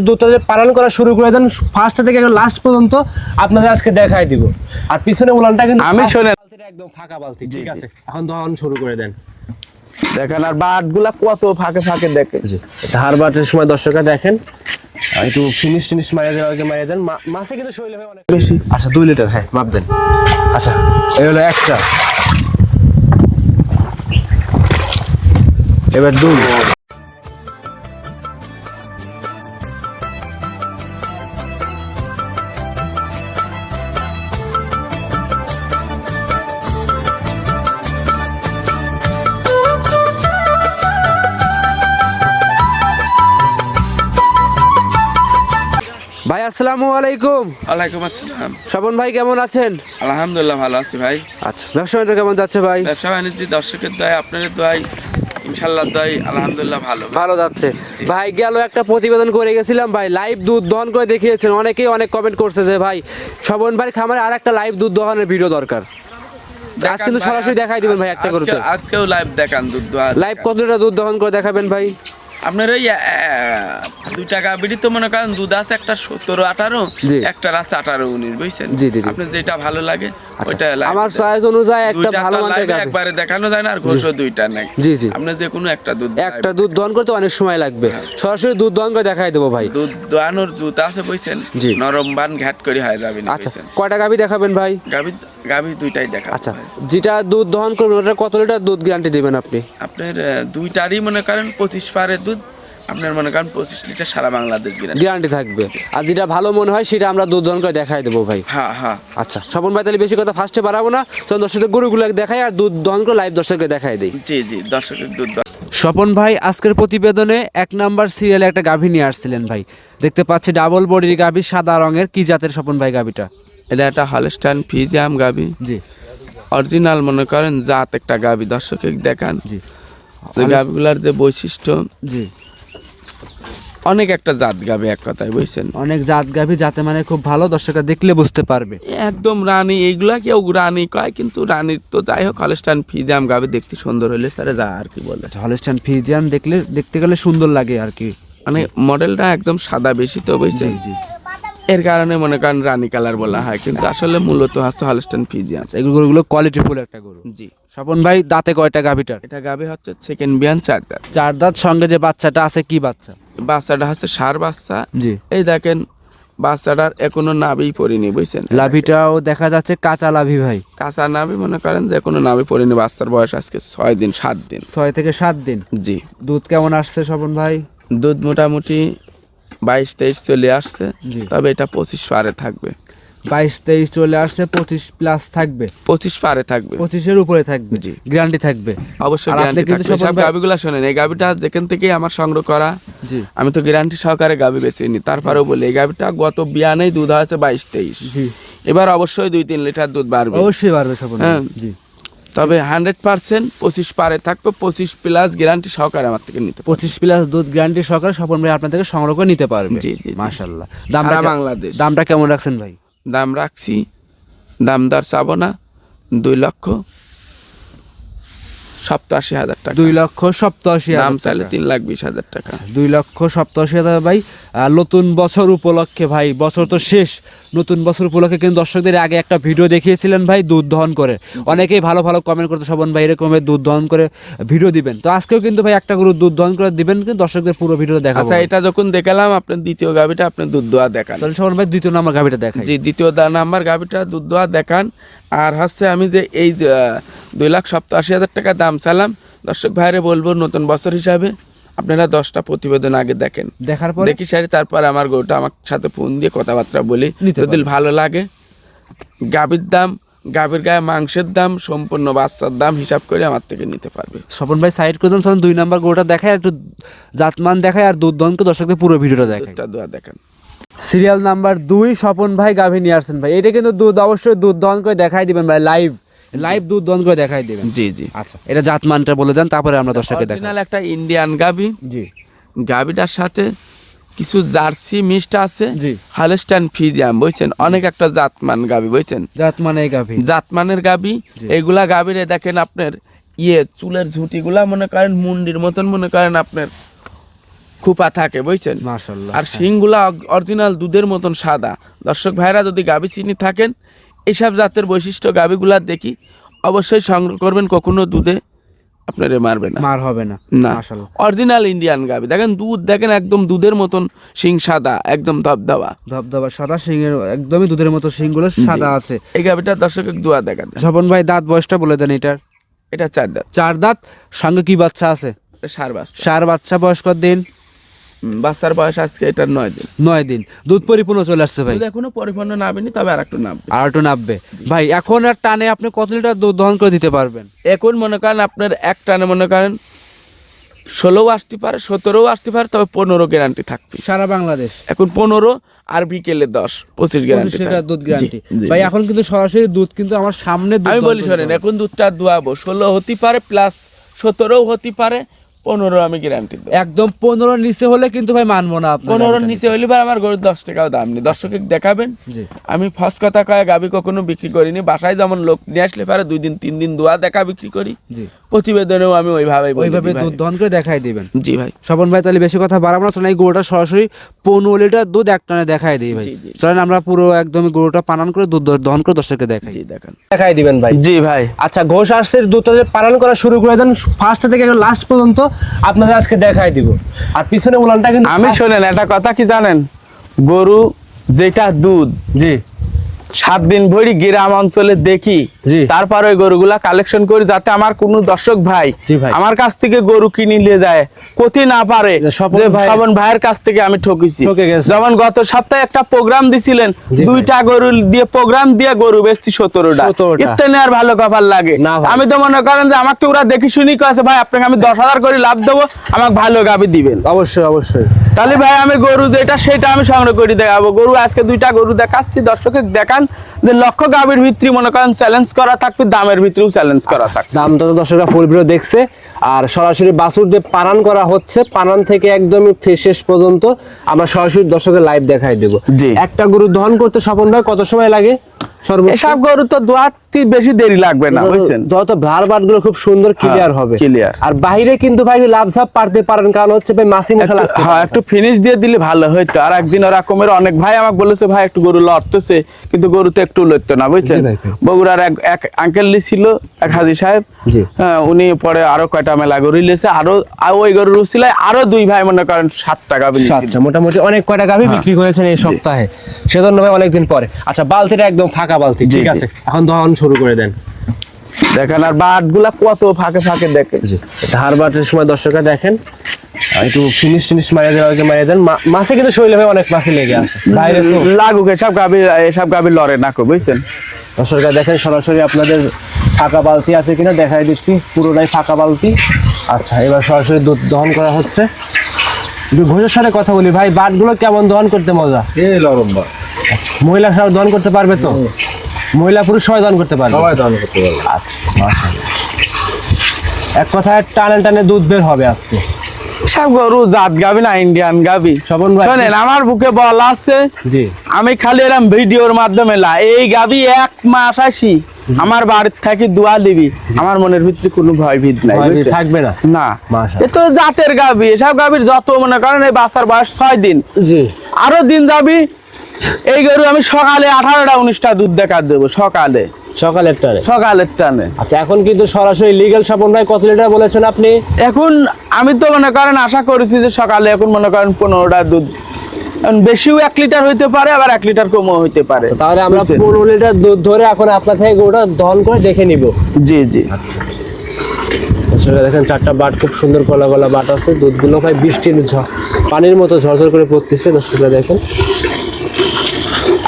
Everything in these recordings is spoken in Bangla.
দুধটা পালন করা শুরু করে দেন ফার্স্ট থেকে লাস্ট পর্যন্ত আপনাদের আজকে দেখাই দিব। আর পিছনে উলানটা কিন্তু আমি। বালতিটা একদম ফাঁকা বালতি ঠিক আছে? এখন দহন শুরু করে দেন। দেখেন আর বাটগুলা কত ফাঁকে ফাঁকে দেখেন। ধার বাটের সময় দর্শকরা দেখেন। একটু ফিনিশ টিনিশ মারিয়ে দেওয়া আগে মারিয়ে দেন। মাছে কিন্তু শরীরে ভাই অনেক বেশি। আচ্ছা দুই লিটার হ্যাঁ মাপ দেন। আচ্ছা এই হলো একটা। এবার দুই। আসসালামু আলাইকুম। ওয়ালাইকুম আসসালাম। স্বপন ভাই কেমন আছেন? আলহামদুলিল্লাহ ভালো আছি ভাই। আচ্ছা ব্যবসা বাণিজ্য কেমন যাচ্ছে ভাই? ব্যবসা বাণিজ্য দর্শকের দয় আপনাদের দয় ইনশাল্লাহ দয় আলহামদুলিল্লাহ ভালো। ভালো যাচ্ছে। ভাই গেল একটা প্রতিবেদন করে গেছিলাম ভাই লাইভ দুধ দহন করে দেখিয়েছেন। অনেকেই অনেক কমেন্ট করছে যে ভাই শবন ভাই খামারে আর একটা লাইভ দুধ দহনের ভিডিও দরকার। আজ কিন্তু সরাসরি দেখাই দিবেন ভাই একটা গরুতে। আজকেও লাইভ দেখান দুধ লাইভ কত লিটার দুধ দহন করে দেখাবেন ভাই? আপনার ওই দুই টাকা বিড়ি তো মনে করেন দুধ আছে একটা সতেরো আঠারো একটা আছে আঠারো উনিশ বুঝছেন। আপনার যেটা ভালো লাগে আচ্ছা, ওইটা আমার সাইজ অনুযায়ী একটা ভালো তো মানের live এ গাভী। একবারে দেখানো যায় না আর ঘোষও দুইটা নাই। জি জি। আপনার যে কোনো একটা দুধ একটা দুধ দহন করতে অনেক সময় লাগবে। সরাসরি দুধ দহন করে দেখাই দেবো ভাই। দুধ দোয়ানোর জুত আছে বুঝছেন। নরম বান ঘাট করে হয় যাবে আচ্ছা কয়টা গাভী দেখাবেন ভাই? গাভী গাভী দুইটাই দেখা আচ্ছা যেটা দুধ দহন করবেন ওটা কত লিটার দুধ গ্যারান্টি দিবেন আপনি? আপনার দুইটারই মনে করেন পঁচিশ পারের দুধ আপনার মনে করেন পঁচিশ লিটার সারা বাংলাদেশ গ্যারান্টি থাকবে। আর যেটা ভালো মনে হয় সেটা আমরা দুধ দহন করে দেখাই দেবো ভাই। হ্যাঁ হ্যাঁ। আচ্ছা স্বপন ভাই তাহলে বেশি কথা ফার্স্টে বাড়াবো না চল দর্শকদের গরুগুলো দেখাই আর দুধ দহন করে লাইভ দর্শককে দেখাই দিই। জি জি দর্শকের দুধ স্বপন ভাই আজকের প্রতিবেদনে এক নাম্বার সিরিয়ালে একটা গাভী নিয়ে আসছিলেন ভাই। দেখতে পাচ্ছি ডাবল বডির গাভী সাদা রঙের কি জাতের স্বপন ভাই গাভীটা? এটা একটা হলস্টাইন ফিজিয়াম গাবি। জি। অরিজিনাল মনে করেন জাত একটা গাবি দর্শকে দেখান। জি। গাবিগুলার যে বৈশিষ্ট্য জি। অনেক একটা জাত গাবি এক কথায় বুঝছেন? অনেক জাত গাভী যাতে মানে খুব ভালো দর্শকরা দেখলে বুঝতে পারবে। একদম রানী এইগুলা কেউ রানী কয় কিন্তু রানীর তো যাই হোক হলস্টাইন ফিজিয়াম গাবি দেখতে সুন্দর হলে তারা যা আর কি বলে। হলস্টাইন ফিজিয়ান দেখলে দেখতে গেলে সুন্দর লাগে আর কি। মানে মডেলটা একদম সাদা বেশি তো বুঝছেন? জি। এর কারণে মনে করেন রানী কালার বলা হয় কিন্তু আসলে মূলত হচ্ছে হলস্টাইন ফিজিয়াম এগুলো গরুগুলো কোয়ালিটি ফুল একটা গরু। জি। স্বপন ভাই দাঁতে কয়টা গাভীটার? এটা গাবি হচ্ছে সেকেন্ড বিয়ান চার দাঁত। চার দাঁত সঙ্গে যে বাচ্চাটা আছে কি বাচ্চা? বাচ্চাটা হচ্ছে সার বাচ্চা। জি। এই দেখেন বাচ্চাটার এখনও নাভি পড়িনি বুঝছেন? লাভিটাও দেখা যাচ্ছে কাঁচা লাভি ভাই। কাঁচা নাভি মনে করেন যে কোনো নাভি পড়িনি বাচ্চার বয়স আজকে ছয় দিন সাত দিন। ছয় থেকে সাত দিন। জি। দুধ কেমন আসছে স্বপন ভাই? দুধ মোটামুটি বাইশ তেইশ চলে আসছে তবে এটা পঁচিশ পারে থাকবে। বাইশ তেইশ চলে আসছে পঁচিশ প্লাস থাকবে। পঁচিশ পারে থাকবে। পঁচিশের উপরে থাকবে। জি। গ্যারান্টি থাকবে। অবশ্যই গ্যারান্টি থাকবে। সব শোনেন এই গাভিটা যেখান থেকে আমার সংগ্রহ করা জি। আমি তো গ্যারান্টি সহকারে গাভি বেছে নি। তারপরেও বলি এই গাভিটা গত বিয়ানেই দুধ হয়েছে বাইশ তেইশ। জি। এবার অবশ্যই দুই তিন লিটার দুধ বাড়বে। অবশ্যই স্বপন ভাই। হ্যাঁ। জি। তবে হান্ড্রেড পার্সেন্ট পঁচিশ পারে থাকবে পঁচিশ প্লাস গ্যারান্টি সহকারে আমার থেকে নিতে পঁচিশ প্লাস দুধ গ্যারান্টি সহকারে স্বপন ভাই আপনার থেকে সংগ্রহ করে নিতে পারবে জি, জি, জি। মাশাল্লাহ দামটা বাংলাদেশ। দামটা কেমন রাখছেন ভাই দাম রাখছি দাম দর চাবো না দুই লক্ষ সপ্তাশি হাজার টাকা। দুই লক্ষ সপ্তাশি দাম চাইলে তিন লাখ বিশ হাজার টাকা। দুই লক্ষ সপ্তাশি হাজার ভাই নতুন বছর উপলক্ষে ভাই বছর তো শেষ। নতুন বছর উপলক্ষে কিন্তু দর্শকদের আগে একটা ভিডিও দেখিয়েছিলেন ভাই দুধ দহন করে। অনেকেই ভালো ভালো কমেন্ট করতে শোভন ভাই এরকমের দুধ দহন করে ভিডিও দিবেন। তো আজকেও কিন্তু ভাই একটা গরু দুধ দহন করে দিবেন কিন্তু দর্শকদের পুরো ভিডিও দেখাবো আচ্ছা এটা যখন দেখালাম আপনার দ্বিতীয় গাভিটা আপনি দুধ দোয়া দেখান। তাহলে শোভন ভাই দ্বিতীয় নাম্বার গাভিটা দেখাই। জি দ্বিতীয় দা- নাম্বার গাভিটা দুধ দোয়া দেখান। আর হচ্ছে আমি যে এই দুই লাখ সপ্তাশি হাজার টাকা দাম চালাম দর্শক ভাইরে বলব নতুন বছর হিসাবে আপনারা দশটা প্রতিবেদন আগে দেখেন। দেখার পর? দেখি সারি তারপর আমার গরুটা আমার সাথে ফোন দিয়ে কথাবার্তা বলি। যদি ভালো লাগে গাভীর দাম গাভীর গায়ে মাংসের দাম সম্পূর্ণ বাচ্চার দাম হিসাব করে আমার থেকে নিতে পারবে। স্বপন ভাই সাইড করে দেন দুই নাম্বার গরুটা দেখায় একটু জাতমান দেখায় আর দুধ দহনকে দর্শকদের পুরো ভিডিওটা দেখায়। দোয়া দেখান। সিরিয়াল নাম্বার দুই স্বপন ভাই গাভী নিয়ে আসছেন ভাই। এটা কিন্তু দুধ অবশ্যই দুধ দহন করে দেখাই দিবেন ভাই লাইভ লাইভ দুধ দহন করে দেখাই দিবেন। জি জি। আচ্ছা এটা জাতমানটা বলে দেন তারপরে আমরা দর্শককে দেখাই একটা ইন্ডিয়ান গাভী। জি। গাভীটার সাথে কিছু জার্সি মিষ্ট আছে জি। হালেস্টান ফিজিয়াম বুঝছেন? অনেক একটা জাতমান গাভী বুঝছেন? জাতমানের গাভী। জাতমানের গাবি জি। এইগুলা গাবিরে দেখেন আপনার ইয়ে চুলের ঝুঁটিগুলা মনে করেন মুন্ডির মতন মনে করেন আপনার খুপা থাকে বুঝছেন? আর শিংগুলা অরিজিনাল দুধের মতন সাদা। দর্শক ভাইরা যদি গাভী চিনি থাকেন এইসব জাতের বৈশিষ্ট্য গাভীগুলা দেখি অবশ্যই সংগ্রহ করবেন কখনো দুধে আপনারে মারবে না। মার হবে না না। অরিজিনাল ইন্ডিয়ান গাভী দেখেন দুধ দেখেন একদম দুধের মতন শিং সাদা একদম ধবধবা। ধবধবা সাদা শিংয়ের একদমই দুধের মতো শিংগুলো সাদা আছে। এই গাভীটা দর্শকের দোয়া দেখা দেন স্বপন ভাই দাঁত বয়সটা বলে দেন এটার। এটা চার দাঁত। চার দাঁত সঙ্গে কি বাচ্চা আছে? এটা সার বাচ্চা। চার বাচ্চা বয়স কত দিন। বাচ্চার বয়স আজকে এটার নয় দিন। নয় দিন। দুধ পরিপূর্ণ চলে আসছে ভাই? এখনও পরিপূর্ণ নামেনি তবে আর একটু নামবে। আর একটু নাববে ভাই এখন আর টানে আপনি কত লিটার দুধ দহন করে দিতে পারবেন? এখন মনে করেন আপনার এক টানে মনে করেন ষোলোও আসতে পারে সতেরোও আসতে পারে তবে পনেরো গ্যারান্টি থাকবে। সারা বাংলাদেশ? এখন পনেরো আর বিকেলে দশ পঁচিশ গ্যারান্টি দুধ গ্যারান্টি ভাই এখন কিন্তু সরাসরি দুধ কিন্তু আমার সামনে দুধ আমি বলি শোনেন এখন দুধটা দুয়াবো ষোলো হতে পারে প্লাস সতেরোও হতে পারে পনেরো আমি গ্যারান্টি দেবো। একদম পনেরো নিচে হলে কিন্তু ভাই মানবো না গাড়িটা নিচে হইলে পরে আমার গরুর দশ টাকাও দাম নেই। দর্শকে দেখাবেন আমি ফার্স্ট কথা কয়ে গাবি কখনো বিক্রি করিনি। বাসায় যেমন লোক নিয়ে আসলে পারে দুই দিন তিন দিন দোয়া দেখা বিক্রি করি। প্রতিবেদনেও আমি ওইভাবে দিই দুধ দহন করে দেখাই দিবেন। জি ভাই। স্বপন ভাই তাহলে বেশি কথা বাড়াবো না। চলেন এই গরুটা সরাসরি পনেরো লিটার দুধ এক টানে দেখাই দিই ভাই। চলেন আমরা পুরো একদম গরুটা পালন করে দুধ দহন করে দর্শককে দেখাই। দেখান। দেখাই দিবেন ভাই। জি ভাই। আচ্ছা ঘোষ আসছে দুধটা পালন করা শুরু করে দেন ফার্স্ট থেকে লাস্ট পর্যন্ত। আপনাদের আজকে দেখাই দিব। আর পিছনে উলানটা কিন্তু আমি শোনেন একটা কথা কি জানেন? গরু যেটা দুধ জি। সাত দিন ভরি গ্রাম অঞ্চলে দেখি। তারপর ওই গরুগুলা কালেকশন করি যাতে আমার কোনো দর্শক ভাই আমার কাছ থেকে গরু কিনে নিয়ে যায় ক্ষতি না পারে স্বপন ভাইয়ের কাছ থেকে আমি ঠকেছি। যেমন গত সপ্তাহে একটা প্রোগ্রাম দিছিলেন দুইটা গরু দিয়ে প্রোগ্রাম দিয়ে গরু বেচছি সতেরোটা। 17টা। ইত্যাদি আর ভালো কপাল লাগে। আমি তো মনে করেন যে আমাকে ওরা দেখি শুনি কাছে ভাই আপনাকে আমি দশ হাজার করে লাভ দেবো আমাকে ভালো গাবি দিবেন। অবশ্যই অবশ্যই। তাহলে ভাই আমি গরু যেটা সেটা আমি সংগ্রহ করে দেখাবো। গরু আজকে দুইটা গরু দেখাচ্ছি। দর্শকে দেখান যে লক্ষ গাভীর ভিতরে মনে করেন চ্যালেঞ্জ করা থাকবে দামের ভিতরেও চ্যালেঞ্জ করা থাকবে। দামটা তো দর্শকরা ফুল ভিডিও দেখছে। আর সরাসরি বাসুর দিয়ে পানান করা হচ্ছে পানান থেকে একদমই শেষ পর্যন্ত আমরা সরাসরি দর্শকের লাইভ দেখাই দেবো। একটা গরু দহন করতে স্বপন ভাই কত সময় লাগে? গরু তো দোয়াতি বেশি দেরি লাগবে না বুঝছেন? যত ভার বাটগুলো খুব সুন্দর ক্লিয়ার হবে। clear। আর বাইরে কিন্তু ভাই লাভ ঝাপ পারতে পারেন কারণ হচ্ছে ভাই মাসি হ্যাঁ একটু ফিনিশ দিয়ে দিলে ভালো হইতো। আর একদিন ওরকমের অনেক ভাই আমাকে বলেছে ভাই একটু গরু লড়তেছে কিন্তু গরুতে একটু লড়তো না বুঝছেন। বগুড়ার এক এক আঙ্কেল ছিল এক হাজি সাহেব। হ্যাঁ উনি পরে আরও কয়টা মেলা গরু লিয়েছে আরও ওই গরুর উচিলায় আরও দুই ভাই মনে করেন সাত টাকা মোটামুটি অনেক কয়টা গাভি বিক্রি করেছেন এই সপ্তাহে। সেজন্য ভাই অনেকদিন পরে। আচ্ছা বালতিটা একদম ফাঁকা বালতি ঠিক আছে? এখন দহন শুরু করে দেন। দেখেন আর বাটগুলা কত ফাঁকে ফাঁকে দেখেন। ধার বাটের সময় দর্শকরা দেখেন। একটু ফিনিশ টিনিশ মারিয়ে দেওয়া হয়েছে মারিয়ে দেন। মাছে কিন্তু শরীরে ভাই অনেক মাছে লেগে আছে। বাইরে লাগুক এসব গাবি এসব গাবি লড়ে না কো বুঝছেন? দর্শকরা দেখেন সরাসরি আপনাদের ফাঁকা বালতি আছে কিনা দেখাই দিচ্ছি। পুরোটাই ফাঁকা বালতি। আচ্ছা এবার সরাসরি দুধ দহন করা হচ্ছে। ঘোষের সাথে কথা বলি ভাই বাটগুলো কেমন দহন করতে মজা? এই লরম বা মহিলা সব দহন করতে পারবে তো? মহিলা পুরুষ সবাই দহন করতে পারবে? সবাই দান করতে পারবে। এক কথায় টানে টানে দুধ বের হবে আজকে। সব গরু জাত গাবি না ইন্ডিয়ান গাবি। স্বপন ভাই। শোনেন আমার বুকে বল আছে। জি। আমি খালি এরম ভিডিওর মাধ্যমে লা এই গাবি এক মাস আসি আমার বাড়ির থেকে দোয়া দিবি। আমার মনের ভিতরে কোনো ভয় ভীত নাই? থাকবে না। না। এ তো জাতের গাবি এসব গাবির যত মনে করেন এই বাচ্চার বয়স ছয় দিন। জি। আরও দিন যাবি এই গরু আমি সকালে আঠারোটা উনিশটা দুধ দেখা দেবো সকালে। সকালের টানে? সকালের টানে। আচ্ছা এখন কিন্তু সরাসরি লিগ্যাল স্বপন ভাই কত লিটার বলেছেন আপনি? এখন আমি তো মনে করেন আশা করেছি যে সকালে এখন মনে করেন পনেরোটা দুধ বেশিও এক লিটার হইতে পারে আবার এক লিটার কমও হইতে পারে। তাহলে আমরা পনেরো লিটার দুধ ধরে এখন আপনার থেকে ওটা দহন করে দেখে নিব। জি জি। আসলে দেখেন চারটা বাট খুব সুন্দর গলা গলা বাট আছে দুধগুলো ভাই বৃষ্টির পানির মতো ঝরঝর করে পড়তেছে দর্শকরা দেখেন।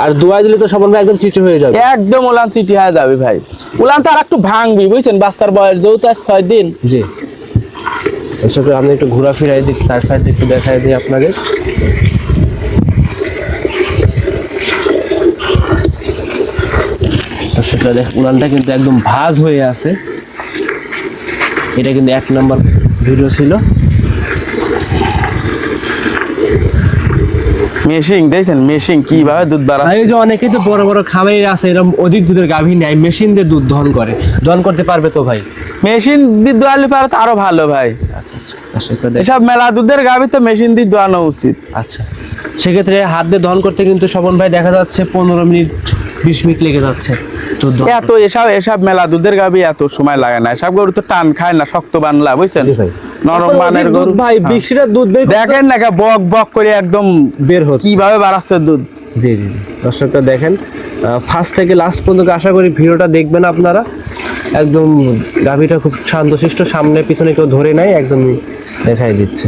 আর দুয়াই দিলে তো সবন ভাই একদম চিটে হয়ে যাবে। একদম উলান চিঠি হয়ে যাবে ভাই। উলান তো আর একটু ভাঙবি বুঝছেন? বাচ্চার বয়স যেহেতু আর ছয় দিন। জি। দর্শকরা আপনি একটু ঘোরাফেরাই দিক চার সাইড একটু দেখাই দিই আপনাদের দর্শকরা দেখ উলানটা কিন্তু একদম ভাজ হয়ে আছে। এটা কিন্তু এক নম্বর ভিডিও ছিল। মেশিং দেখছেন? মেশিং কীভাবে দুধ আর বাড়া এই যে অনেকেই তো বড় বড় খামারি আছে এরকম অধিক দুধের গাভী নেয় মেশিন দিয়ে দুধ দহন করে। দহন করতে পারবে তো ভাই? মেশিন দিয়ে দোয়ালে পারে তো আরও ভালো ভাই। আচ্ছা আচ্ছা এসব মেলা দুধের গাভি তো মেশিন দিয়ে দোয়ানো উচিত। আচ্ছা সেক্ষেত্রে হাত দিয়ে দহন করতে কিন্তু স্বপন ভাই দেখা যাচ্ছে পনেরো মিনিট বিশ মিনিট লেগে যাচ্ছে তো এত এসব এসব মেলা দুধের গাভি এত সময় লাগে না। এসব গরু তো টান খায় না শক্ত বানলা বুঝছেন? ভাই। নরম মানের গরু ভাই হ্যাঁ। বিশ লিটার দুধ বের দেখেন না বক বক করে একদম বের হচ্ছে কীভাবে বাড়াচ্ছে দুধ জি জি জি। দর্শকরা দেখেন ফার্স্ট থেকে লাস্ট পর্যন্ত আশা করি ভিডিওটা দেখবেন আপনারা একদম গাভীটা খুব শান্তশিষ্ট সামনে পিছনে কেউ ধরে নাই একদম দেখাই দিচ্ছে।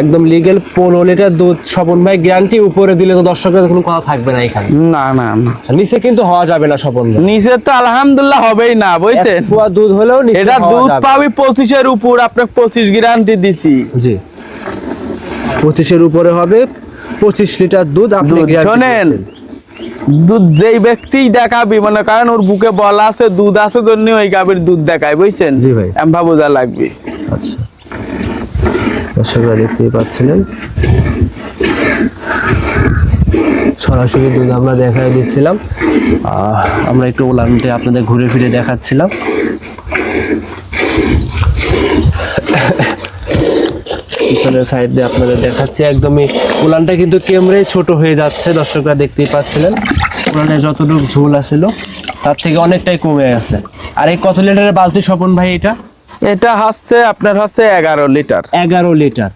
একদম লিগেল পনেরো লিটার দুধ স্বপন ভাই গ্যারান্টি উপরে দিলে তো দর্শকের কোনো কথা থাকবে না এখানে। না না না। নিচে কিন্তু হওয়া যাবে না স্বপন নিচে তো আলহামদুলিল্লাহ হবেই না বুঝছেন? পোয়া দুধ হলেও নিচে এটা দুধ। পাবি পঁচিশের উপর আপনাকে পঁচিশ গ্যারান্টি দিছি। জি। পঁচিশের উপরে হবে পঁচিশ লিটার দুধ আপনি শোনেন। দুধ যেই ব্যক্তি দেখাবি মনে করেন ওর বুকে বলা আছে দুধ আছে জন্য ওই গাভীর দুধ দেখায় বুঝছেন? জি ভাই। এমভা বোঝা লাগবে। আচ্ছা। দর্শকরা দেখতেই পাচ্ছিলেন। সরাসরি দুধ আমরা দেখাই দিচ্ছিলাম। আমরা একটু ওলানতে আপনাদের ঘুরে ফিরে দেখাচ্ছিলাম। পিছনের সাইড দিয়ে আপনাদের দেখাচ্ছি। একদমই উলানটা কিন্তু কেমরে ছোট হয়ে যাচ্ছে, দর্শকরা দেখতেই পাচ্ছিলেন। উলানে যতটুকু ঝোল আছিল তার থেকে অনেকটাই কমে গেছে। আর এই কত লিটারের বালতি স্বপন ভাই এটা? এটা হচ্ছে আপনার হচ্ছে এগারো লিটার। এগারো লিটার।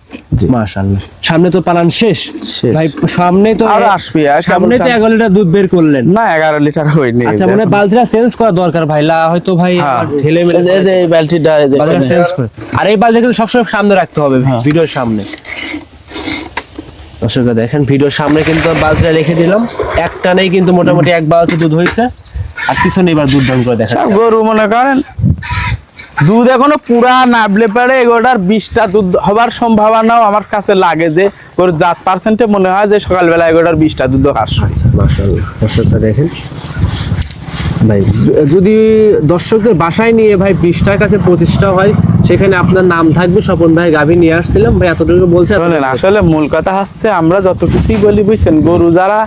মাশাল্লাহ সামনে তো পালান শেষ। ভাই সামনে তো আরও আসবে, সামনে তো এগারো লিটার দুধ বের করলেন। না এগারো লিটার হয়নি। আচ্ছা মনে বালতিটা চেঞ্জ করা দরকার ভাই। লা হয়তো ভাই হ্যাঁ। ঢেলে মেলে এই বালতিটা চেঞ্জ করে। আর এই বালতি কিন্তু সবসময় সামনে রাখতে হবে হ্যাঁ। ভিডিওর সামনে। দর্শকরা দেখেন ভিডিওর সামনে কিন্তু বালতিটা রেখে দিলাম। এক টানেই কিন্তু মোটামুটি এক বালতি দুধ হয়েছে। আর পিছনে এবার দুধ দাম করে দেখেন সব গরু মনে করেন দুধ এখনও পুরা নাবলে পারে এগোটার বিশটা দুধ হবার সম্ভাবনাও আমার কাছে লাগে যে গরুর জাত পার্সেন্টে মনে হয় যে সকালবেলা এগোটার বিশটা দুধ আসবে মাশাআল্লাহ দর্শকটা দেখেন। ভাই যদি দর্শকদের বাসায় নিয়ে ভাই বিশটার কাছে প্রতিষ্ঠা হয় সেখানে আপনার নাম থাকবে স্বপন ভাই গাভী নিয়ে আসছিলাম। ভাই এতটুকু বলছে। আসলে মূল কথা হচ্ছে আমরা যত কিছুই বলি বুঝছেন গরু যারা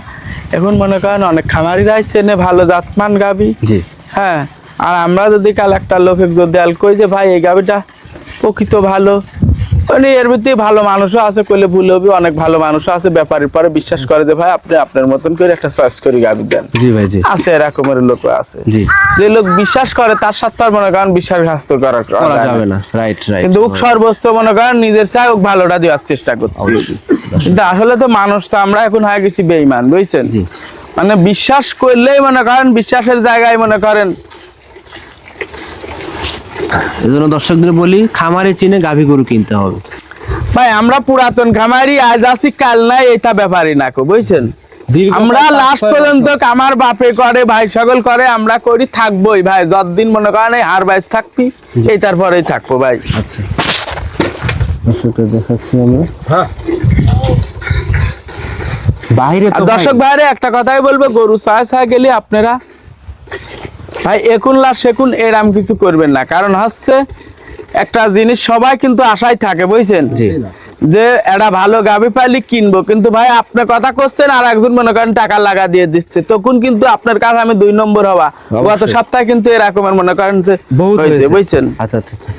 এখন মনে করেন অনেক খামারিরাই চেনে ভালো জাতমান গাভী। জি। হ্যাঁ আর আমরা যদি কাল একটা লোকে যদি আল কই যে ভাই এই গাবিটা প্রকৃত ভালো। মানে এর ভিতরে ভালো মানুষও আছে কইলে ভুল হবে অনেক ভালো মানুষও আছে। ব্যাপারের পরে বিশ্বাস করে যে ভাই আপনি আপনার মতন করে একটা চয়েস করে গাবি দেন। জি ভাই জি। আছে এরকমের লোক আছে। জি। যে লোক বিশ্বাস করে তার সাথে আর মনে করেন বিশ্বাসঘাত করা করা যাবে না। রাইট রাইট কিন্তু ওক সর্বোচ্চ মনে করেন নিজের চাই ওক ভালোটা দেওয়ার চেষ্টা করতে। কিন্তু আসলে তো মানুষ তো আমরা এখন হয়ে গেছি বেইমান বুঝছেন। মানে বিশ্বাস করলেই মনে করেন বিশ্বাসের জায়গায় মনে করেন এই জন্য দর্শকদের বলি খামারে চিনে গাভী গরু কিনতে হবে। ভাই আমরা পুরাতন খামারি আজ আছি কাল নাই এটা ব্যাপারই না কো বুঝছেন? আমরা লাস্ট পর্যন্ত আমার বাপে করে ভাই সকল করে আমরা করি থাকবোই ভাই যতদিন মনে করেন হার বাইস থাকবি এই তারপরেই থাকব ভাই। আচ্ছা। দেখাচ্ছি আমরা। বাইরে তো দর্শক ভাইরে একটা কথাই বলব গরু ছায় ছায় গেলে আপনারা ভাই একুন লাশ সেকুন এরাম কিছু করবেন না। কারণ হচ্ছে একটা জিনিস সবাই কিন্তু আশায় থাকে বুঝছেন? যে এটা ভালো গাভি পাইলে কিনবো। কিন্তু ভাই আপনি কথা করছেন আর একজন মনে করেন টাকা লাগা দিয়ে দিচ্ছে। তখন কিন্তু আপনার কাছে আমি দুই নম্বর হওয়া। গত সপ্তাহে কিন্তু এরকমের মনে করেন। বুঝছেন? আচ্ছা আচ্ছা।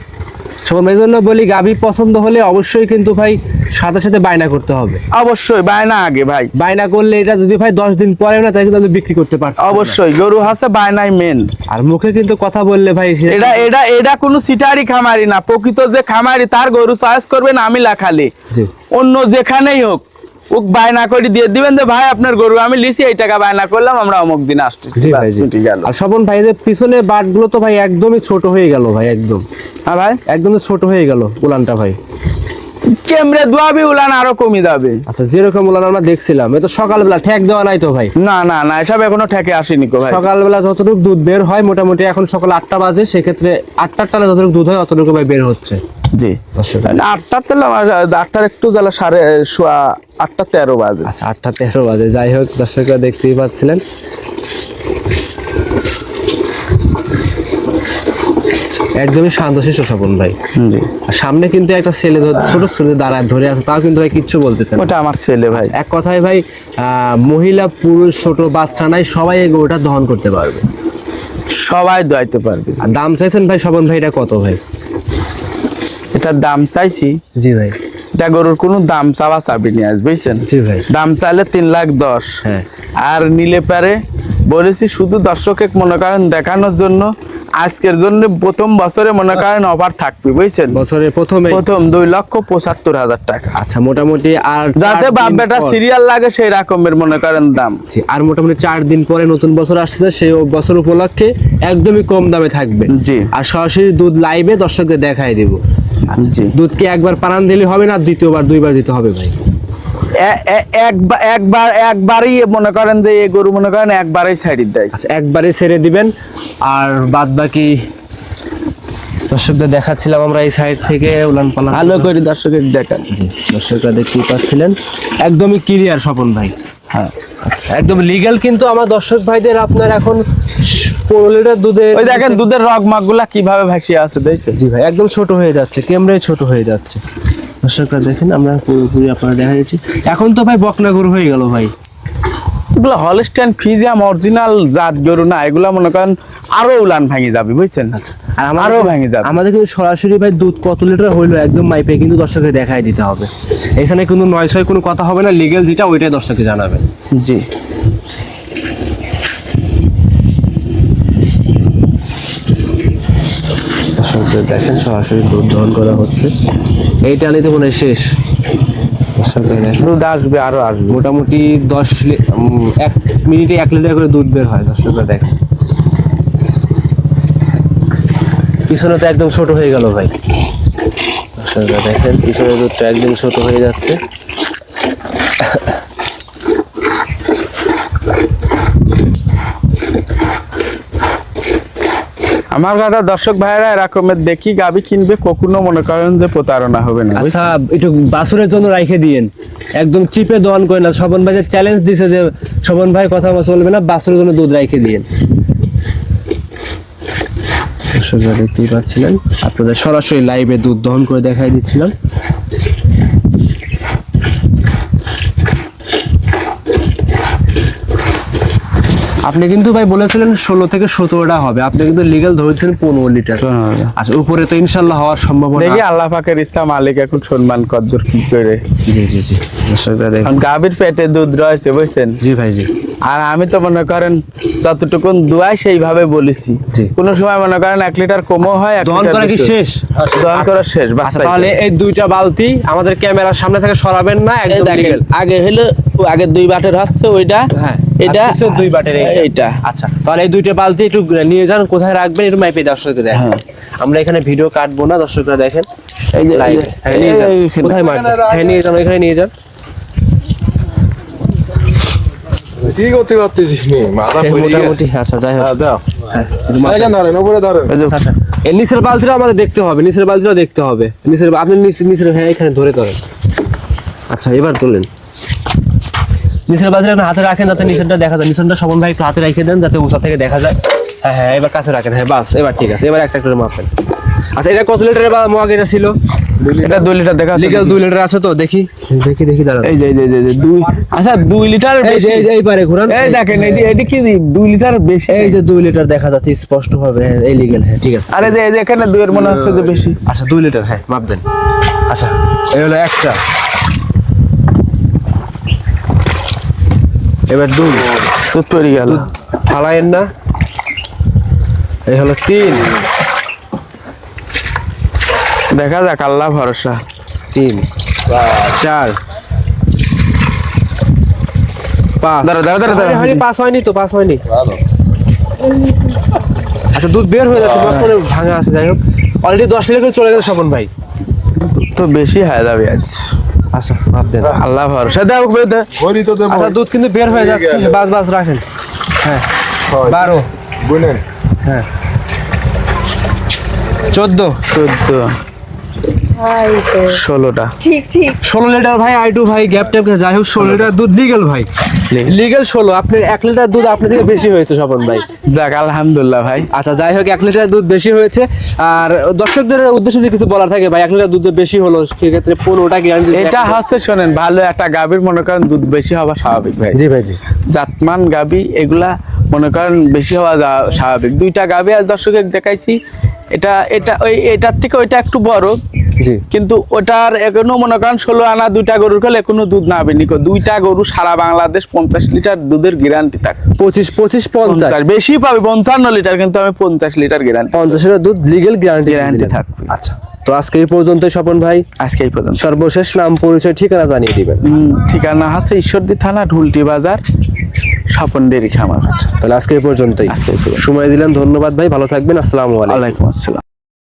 এই জন্য বলি গাভী পছন্দ হলে অবশ্যই কিন্তু ভাই সাথে সাথে বায়না করতে হবে। অবশ্যই বায়না আগে ভাই। বায়না করলে এটা যদি ভাই দশ দিন পরে না তাই কিন্তু বিক্রি করতে পারছেন অবশ্যই গরু হাসে বায়নাই মেন আর মুখে কিন্তু কথা বললে ভাই এটা এটা এটা কোনো সিটারি খামারি না প্রকৃত যে খামারি তার গরু চয়েস করবেন আমি লাখালি অন্য যেখানেই হোক। ওক বায়না করে দিয়ে দিবেন যে ভাই আপনার গরু আমি লিছি এই টাকা বায়না করলাম আমরা অমুক দিন আসতেছি আর স্বপন ভাই যে পিছনে তো ভাই একদমই ছোট হয়ে গেল ভাই একদম। হ্যাঁ ভাই? একদমই ছোট হয়ে গেল উলানটা ভাই। কেমরে দোয়াবি উলান আরও কমে যাবে। আচ্ছা যেরকম উলান আমরা দেখছিলাম এ তো সকালবেলা ঠেক দেওয়া নাই তো ভাই। না না না এসব এখনও ঠেকে আসেনি কো ভাই। সকালবেলা যতটুকু দুধ বের হয় মোটামুটি এখন সকাল আটটা বাজে সেক্ষেত্রে আটটার টানে যতটুকু দুধ হয় অতটুকু ভাই বের হচ্ছে। জি। দর্শক। আটটার একটু জ্বালা সাড়ে আটটা তেরো বাজে। আচ্ছা আটটা তেরো বাজে। যাই হোক দর্শকরা দেখতেই পাচ্ছিলেন। একদমই শান্তশিষ্ট স্বপন ভাই। জি। সামনে কিন্তু একটা ছেলে ছোট ছেলে দাঁড়ায় ধরে আছে তাও কিন্তু ভাই কিচ্ছু বলতেছে ওটা আমার ছেলে ভাই। এক কথায় ভাই আহ, মহিলা পুরুষ ছোট বাচ্চা নাই সবাই এই গরুটা দহন করতে পারবে। সবাই দোয়াইতে পারবে। আর দাম চাইছেন ভাই স্বপন ভাই এটা কত ভাই? এটার দাম চাইছি। জি ভাই। এটা গরুর কোনো দাম চাওয়া চাবি নিয়ে আস বুঝছেন? জি ভাই। দাম চাইলে তিন লাখ দশ। হ্যাঁ। আর নিলে পারে বলেছি শুধু দর্শকে মনে করেন দেখানোর জন্য আজকের জন্য প্রথম বছরে মনে করেন অফার থাকবে বুঝছেন? বছরে প্রথমে? প্রথম দুই লক্ষ পঁচাত্তর হাজার টাকা। আচ্ছা মোটামুটি আর যাতে বাপ বেটা সিরিয়াল লাগে সেই রকমের মনে করেন দাম। আর মোটামুটি চার দিন পরে নতুন বছর আসছে সেই বছর উপলক্ষে একদমই কম দামে থাকবে। জি। আর সরাসরি দুধ লাইভে দর্শকদের দেখাই দিব। জি। দুধকে একবার পানান দিলে হবে না দ্বিতীয়বার দুইবার দিতে হবে ভাই। একবার একবার একবারই মনে করেন যে এই গরু মনে করেন একবারই সাইড দেয় আচ্ছা একবারে ছেড়ে দিবেন আর বাদ বাকি দর্শকদের দেখাচ্ছিলাম আমরা এই সাইড থেকে উলান পালান ভালো করে দর্শকের দেখান। জি, দর্শকরা দেখতেই পাচ্ছিলেন। একদমই ক্লিয়ার স্বপন ভাই। হ্যাঁ। আচ্ছা একদম লিগ্যাল কিন্তু আমার দর্শক ভাইদের আপনার এখন পনেরো লিটার দুধে ওই দেখেন দুধের রগ মাগুলা কীভাবে ভাসিয়ে আছে দেখছেন? জি ভাই একদম ছোট হয়ে যাচ্ছে ক্যামেরায় ছোট হয়ে যাচ্ছে। দর্শকরা দেখেন আমরা পুরোপুরি আপনারা দেখা যাচ্ছি। এখন তো ভাই বকনা গরু হয়ে গেল ভাই। এগুলো হলস্টাইন ফ্রিজিয়াম অরিজিনাল জাত গরু না এগুলা মনে করেন আরও উলান ভাঙি যাবে বুঝছেন? আর আমাদের- আরও ভেঙে যাবে। আমাদের কিন্তু সরাসরি ভাই দুধ কত লিটার হইল একদম মাইপে কিন্তু দর্শককে দেখাই দিতে হবে। এখানে কিন্তু নয় ছয় কোনো কথা হবে না লিগেল যেটা ওইটাই দর্শককে জানাবেন। জি। দেখেন সরাসরি দুধ দহন করা হচ্ছে। এই টালিতে মনে হয় শেষ। দুধ আসবে আরও আসবে। মোটামুটি দশ এক মিনিটে এক লিটার করে দুধ বের হয় দর্শকরা দেখেন। পিছনে তো একদম ছোট হয়ে গেল ভাই। দর্শকরা দেখেন পিছনে দুধটা একদম ছোট হয়ে যাচ্ছে। আমার কথা দর্শক ভাইরা এরকমের দেখি, গাবি কিনবে, কখনো মনে করেন যে প্রতারণা হবে না আচ্ছা একটু বাসুরের জন্য রাইখে দিয়েন। একদম চিপে দহন করে না শবন ভাই চ্যালেঞ্জ দিছে যে শবন ভাই কথা আমার চলবে না, বাসুরের জন্য দুধ রাইখে দিয়েন। দেখতেই পাচ্ছিলেন, আপনাদের সরাসরি লাইভে দুধ দহন করে দেখাই দিচ্ছিলাম। আপনি কিন্তু ভাই বলেছিলেন ষোলো থেকে সতেরোটা হবে। আপনি কিন্তু লিগেল ধরেছেন পনেরো লিটার। আচ্ছা উপরে তো ইনশাল্লাহ হওয়ার সম্ভাবনা। দেখি আল্লাহ পাকের ইচ্ছা মালিক এখন সম্মান কদ্দুর কি করে। জি জি জি। গাভীর পেটে দুধ রয়েছে বুঝছেন? জি ভাই জি। আর আমি তো মনে করেন যতটুকুন দুয়াই সেইভাবে বলেছি। কোন সময় মনে করেন এক লিটার কমও হয় এক লিটার কি শেষ? দহন করা শেষ আচ্ছা, তাহলে এই দুইটা বালতি আমাদের ক্যামেরার সামনে থেকে সরাবেন না একদম আগে হলো আগে দুই বাটের হচ্ছে ওইটা। হ্যাঁ। এটা দুই বাটের এইটা। আচ্ছা তাহলে এই দুইটা বালতি একটু নিয়ে যান কোথায় রাখবেন একটু মাইপে দর্শককে দেখেন। হ্যাঁ। আমরা এখানে ভিডিও কাটবো না দর্শকরা দেখেন। এই যে-। হ্যাঁ। কোথায় মারবেন? হ্যাঁ নিয়ে যান ওইখানে নিয়ে যান। কি করতে পারতেছিস নি? মাথা এই পড়ে গেছে মোটামুটি। আচ্ছা যাই হোক। হ্যাঁ, দাও। এখানে যে- আচ্ছা। নিচের বালতিটা আমাদের দেখতে হবে নিচের বালতিটা দেখতে হবে। নিচের আপনি নিচে নিচের হ্যাঁ এখানে ধরে ধরেন। আচ্ছা এবার তোলেন। নিচের আপনি হাতে রাখেন যাতে নিচেরটা দেখা যায় নিচেরটা সবন ভাই একটু হাতে রেখে দেন যাতে উঁচা থেকে দেখা যায় হ্যাঁ হ্যাঁ এবার কাছে রাখেন হ্যাঁ বাস এবার ঠিক আছে এবার একটা করে মাপেন আচ্ছা এটা কত লিটারের বা মগ এটা ছিল এটা দুই লিটার দেখা লিগাল দুই লিটার আছে তো দেখি দেখি দেখি দাঁড়ান এই যে এই যে, এই যে, এই যে, দুই আচ্ছা দুই লিটার এই যে এই যে, ঘুরান এই দেখেন এই যে, এটা কি দুই লিটার বেশি এই যে দুই লিটার দেখা যাচ্ছে স্পষ্ট ভাবে হ্যাঁ এই লিগেল হ্যাঁ ঠিক আছে আরে যে এই যে এখানে দুইয়ের মনে হচ্ছে যে বেশি আচ্ছা দুই লিটার হ্যাঁ মাপ দেন আচ্ছা এই হলো একটা এবার দুই। দুধ তৈরি গেল। ফালাইয়েন না। এই হলো তিন। দেখা যাক আল্লাহ ভরসা। তিন। চার। পাঁচ। দাঁড়া দাঁড়া দাঁড়া দাঁড়া। হয়নি, পাস হয়নি তো পাস হয়নি। আচ্ছা দুধ বের হয়ে যাচ্ছে ভাঙা আছে যাই হোক। অলরেডি দশ লিটার করে চলে গেছে স্বপন ভাই। তো বেশি হয়ে যাবে আজ আচ্ছা মাপ দেন। আল্লাহ ভরসা। বেদে বলি তো দেবো। আচ্ছা দুধ কিন্তু বের হয়ে যাচ্ছে। বাস বাস রাখেন। হ্যাঁ বারো। হ্যাঁ। চোদ্দ। চোদ্দ। ষোলোটা। ঠিক ঠিক। ষোলো লিটার ভাই আই টু ভাই গ্যাপ ট্যাপ যাই হোক ষোলো লিটার দুধ লিগেল ভাই। লিগেল ষোলো। আপনার এক লিটার দুধ আপনার থেকে বেশি হয়েছে স্বপন ভাই। যাক আলহামদুলিল্লাহ ভাই। আচ্ছা যাই হোক এক লিটার দুধ বেশি হয়েছে। আর দর্শকদের উদ্দেশ্যে যদি কিছু বলার থাকে ভাই এক লিটার দুধ বেশি হলো সেক্ষেত্রে পনেরোটা গ্যারান্টি এটা হচ্ছে শোনেন ভালো একটা গাভীর মনে করেন দুধ বেশি হওয়া স্বাভাবিক ভাই। জি ভাই জি। জাতমান গাবি এগুলা মনে করেন বেশি হওয়া স্বাভাবিক। দুইটা গাভী আর দর্শকে দেখাইছি এটা এটা ওই এটার থেকে ওইটা একটু বড়। কিন্তু ওটার এখনও মনে করেন ষোলো আনা দুইটা গরুর খেলে এখনও দুধ না বেনি। দুইটা গরু সারা বাংলাদেশ পঞ্চাশ লিটার দুধের গ্যারান্টি থাকে। পঁচিশ পঁচিশ পঞ্চাশ। পঞ্চাশ বেশি পাবে পঞ্চান্ন লিটার কিন্তু আমি পঞ্চাশ লিটার গ্যারান্টি পঞ্চাশের দুধ লিগেল গ্যারান্টি গ্যারান্টি থাকবে। আচ্ছা তো আজকে এই পর্যন্তই স্বপন ভাই। আজকে এই পর্যন্ত। সর্বশেষ নাম পরিচয় ঠিকানা জানিয়ে দিবেন। ঠিকানা আছে ঈশ্বরদী থানা ঢুলটি বাজার স্বপন ডেরি খামার। তাহলে আজকে এই পর্যন্তই। আজকে সময় দিলেন ধন্যবাদ ভাই ভালো থাকবেন আসসালামু আলাইকুম। আসসালাম।